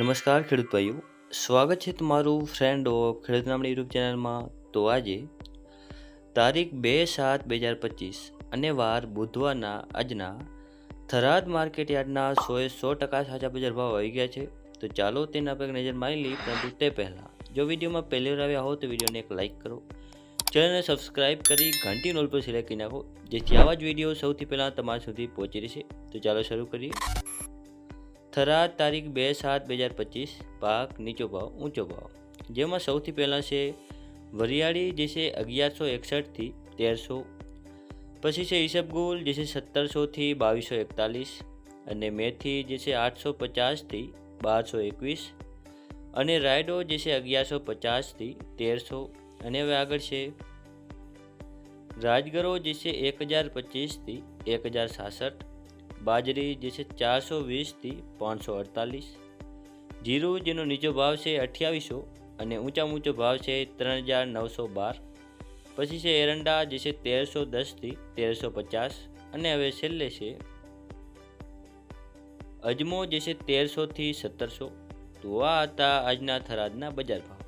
નમસ્કાર ખેડૂત ભાઈઓ, સ્વાગત છે તમારું ફ્રેન્ડ ઓફ ખેડૂત નામની યુટ્યુબ ચેનલમાં તો આજે તારીખ બે સાત બે હજાર પચીસ અને વાર બુધવારના આજના થરાદ માર્કેટ યાર્ડના સોએ સો ટકા સાચા બજાર ભાવ આવી ગયા છે. તો ચાલો તેના પર નજર મારી લઈ પરંતુ તે પહેલાં જો વિડીયોમાં પહેલી વાર આવ્યા હો તો વિડીયોને એક લાઇક કરો. ચેનલને સબસ્ક્રાઇબ કરી ઘંટી નોલ પર સિલેક્ટ કરી નાખો, જેથી આવા જ વીડિયો સૌથી પહેલાં તમારા સુધી પહોંચી રહેશે. તો ચાલો શરૂ કરીએ. થરાદ તારીખ બે સાત બે હજાર પચીસ, પાક નીચો ભાવ, ઊંચો ભાવ. જેમાં સૌથી પહેલાં છે વરિયાળી, જે છે અગિયારસો એકસઠથી તેરસો. પછી છે ઈસબગુલ જે છે સત્તરસોથી બાવીસો એકતાલીસ. અને મેથી, જે છે આઠસો પચાસથી બારસો એકવીસ. અને રાયડો, જે છે અગિયારસો પચાસથી તેરસો. અને હવે આગળ છે રાજગરો, જે છે એક હજાર પચીસથી એક હજાર સાસઠ. બાજરી જે છે ચારસો વીસથી પાંચસો અડતાલીસ. જીરું જેનો નીચો ભાવ છે અઠ્યાવીસો અને ઊંચા ઊંચો ભાવ છે ત્રણ હજાર નવસો બાર. પછી છે એરંડા જે છે તેરસો દસથી તેરસો પચાસ અને હવે છેલ્લે છે અજમો જે છે તેરસોથી સત્તરસો. તો આ હતા આજના થરાદના બજાર ભાવ.